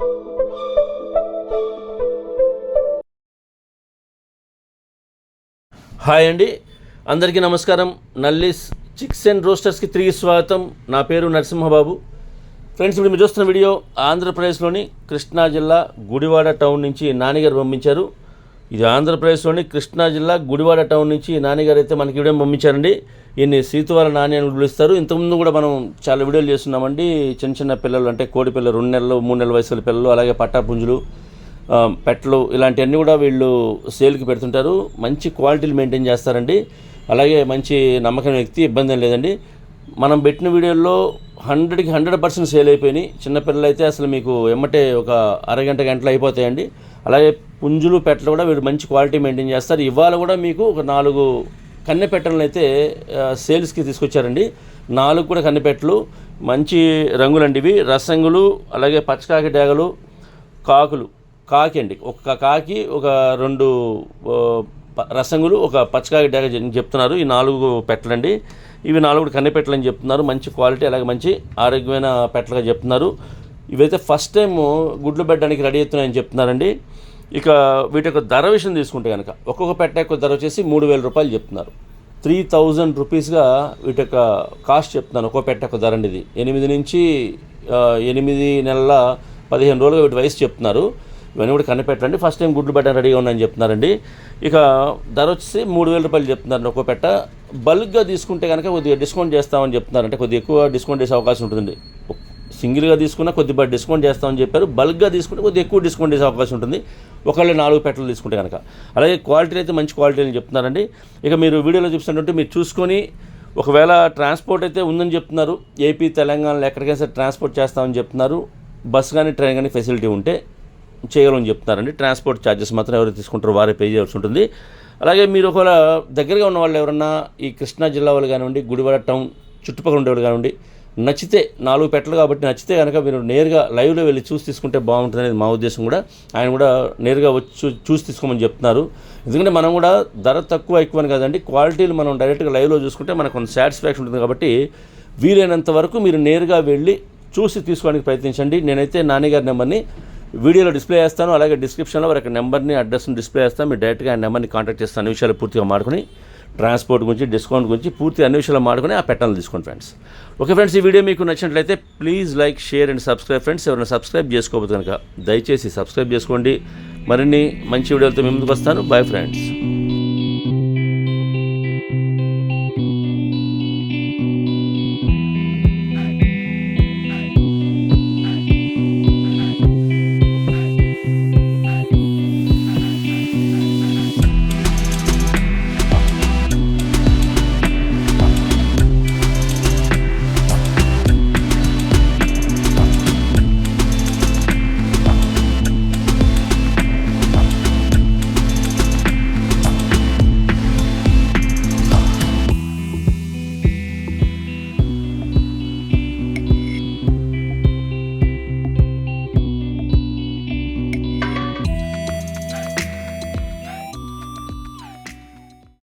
Hi అండి. అందరికీ నమస్కారం. నల్లిస్ చిక్స్ అండ్ రోస్టర్స్కి తిరిగి స్వాగతం. నా పేరు నరసింహబాబు. ఫ్రెండ్స్ ఇప్పుడు మీరు చూస్తున్న వీడియో ఆంధ్రప్రదేశ్లోని కృష్ణా జిల్లా గుడివాడ టౌన్ నుంచి నానిగారు పంపించారు. ఇది ఆంధ్రప్రదేశ్లోని కృష్ణా జిల్లా గుడివాడ టౌన్ నుంచి నానిగారు అయితే మనకి వీడియో పంపించారండి? ఈయన్ని సీతువాల నాని అని పిలుస్తారు. ఇంతకుముందు కూడా మనం చాలా వీడియోలు చేస్తున్నామండి. చిన్న చిన్న పిల్లలు అంటే కోడి పిల్లలు రెండు నెలలు మూడు నెలల వయసుల పిల్లలు అలాగే పట్టాపుంజులు పెట్టలు ఇలాంటివన్నీ కూడా వీళ్ళు సేల్కి పెడుతుంటారు. మంచి క్వాలిటీలు మెయింటైన్ చేస్తారండి. అలాగే మంచి నమ్మకం వ్యక్తి ఇబ్బంది లేదండి. మనం పెట్టిన వీడియోల్లో హండ్రెడ్కి హండ్రెడ్ పర్సెంట్ సేల్ అయిపోయినాయి. చిన్నపిల్లలు అయితే అసలు మీకు ఎమ్మటే ఒక అరగంట గంటలు అయిపోతాయండి. అలాగే పుంజులు పెట్టలు కూడా వీడు మంచి క్వాలిటీ మెయింటైన్ చేస్తారు. ఇవాళ కూడా మీకు ఒక నాలుగు కన్నె పెట్టలను అయితే సేల్స్కి తీసుకొచ్చారండి. నాలుగు కూడా కన్నె పెట్టలు మంచి రంగులండి ఇవి. రసంగులు అలాగే పచ్చకాకి డేగలు కాకులు కాకి అండి. ఒక కాకి ఒక రెండు రసంగులు ఒక పచ్చకాయ డేగ చెప్తున్నారు. ఈ నాలుగు పెట్టలండి. ఇవి నాలుగు కన్నె పెట్టలని చెప్తున్నారు. మంచి క్వాలిటీ అలాగే మంచి ఆరోగ్యమైన పెట్టలుగా చెప్తున్నారు. ఇవైతే ఫస్ట్ టైం గుడ్లు పెట్టడానికి రెడీ అవుతున్నాయని చెప్తున్నారండి. ఇక వీటి యొక్క ధర విషయం తీసుకుంటే కనుక ఒక్కొక్క పెట్ట యొక్క ధర వచ్చేసి మూడు వేల రూపాయలు చెప్తున్నారు. త్రీ థౌజండ్ రూపీస్గా వీటి యొక్క కాస్ట్ చెప్తున్నాను. ఒక్కో పెట్ట యొక్క ధర అండి ఇది ఎనిమిది నుంచి ఎనిమిది నెలల పదిహేను రోజులుగా వీటి వయసు చెప్తున్నారు. ఇవన్నీ కూడా కనిపెట్టండి ఫస్ట్ టైం గుడ్లు పెట్ట రెడీగా ఉన్నాయని చెప్తున్నారండి. ఇక ధర వచ్చేసి మూడు వేల రూపాయలు చెప్తున్నారు ఒక్కో పెట్ట. బల్క్గా తీసుకుంటే కనుక కొద్దిగా డిస్కౌంట్ చేస్తామని చెప్తున్నారు. అంటే కొద్దిగా ఎక్కువ డిస్కౌంట్ చేసే అవకాశం ఉంటుంది సింగిల్గా తీసుకున్నా కొద్దిగా డిస్కౌంట్ చేస్తామని చెప్పారు. బల్క్గా తీసుకుంటే కొద్దిగా ఎక్కువ డిస్కౌంట్ చేసే అవకాశం ఉంటుంది. ఒకళ్ళు నాలుగు పెట్టలు తీసుకుంటే కనుక అలాగే క్వాలిటీ అయితే మంచి క్వాలిటీ అని చెప్తున్నారండి. ఇక మీరు వీడియోలో చూపిస్తున్నట్టు మీరు చూసుకొని ఒకవేళ ట్రాన్స్పోర్ట్ అయితే ఉందని చెప్తున్నారు. ఏపీ తెలంగాణలో ఎక్కడికైనా సరే ట్రాన్స్పోర్ట్ చేస్తామని చెప్తున్నారు. బస్ కానీ ట్రైన్ కానీ ఫెసిలిటీ ఉంటే చేయాలని చెప్తున్నారండి. ట్రాన్స్పోర్ట్ ఛార్జెస్ మాత్రం ఎవరు తీసుకుంటారో వారే పే చేయాల్సి ఉంటుంది. అలాగే మీరు ఒకవేళ దగ్గరగా ఉన్న వాళ్ళు ఎవరన్నా ఈ కృష్ణా జిల్లా వాళ్ళు కానివ్వండి గుడివాడ టౌన్ చుట్టుపక్కల ఉండేవాళ్ళు కానివ్వండి నచ్చితే నాలుగు పెట్టలు కాబట్టి నచ్చితే కనుక మీరు నేరుగా లైవ్లో వెళ్ళి చూసి తీసుకుంటే బాగుంటుంది అనేది మా ఉద్దేశం కూడా. ఆయన కూడా నేరుగా వచ్చి చూ- చూసి తీసుకోమని చెప్తున్నారు. ఎందుకంటే మనం కూడా ధర తక్కువ ఎక్కువ అని కాదండి. క్వాలిటీలు మనం డైరెక్ట్గా లైవ్లో చూసుకుంటే మనకు కొంత సాటిస్ఫాక్షన్ ఉంటుంది కాబట్టి వీలైనంత వరకు మీరు నేరుగా వెళ్ళి చూసి తీసుకోవడానికి ప్రయత్నించండి. నేనైతే నాన్నగారి నెంబర్ని వీడియోలో డిస్ప్లే చేస్తాను అలాగే డిస్క్రిప్షన్లో వారి నెంబర్ని అడ్రస్ని డిస్ప్లే చేస్తాను. మీరు డైరెక్ట్గా ఆ నెంబర్ని కాంటాక్ట్ చేస్తాను అన్ని విషయాలు పూర్తిగా మాడుకుని ట్రాన్స్పోర్ట్ గురించి డిస్కౌంట్ గురించి పూర్తి అన్ని విషయాలు మాడుకుని ఆ పెట్టాలని తీసుకోండి ఫ్రెండ్స్ ఓకే ఫ్రెండ్స్ ఈ వీడియో మీకు నచ్చినట్లయితే please like share and subscribe friends ఎవరైనా సబ్స్క్రైబ్ చేసుకోవద్దు కనుక దయచేసి సబ్స్క్రైబ్ చేసుకోండి. మరిన్ని మంచి వీడియోలతో మీ ముందుకు వస్తాను. Bye friends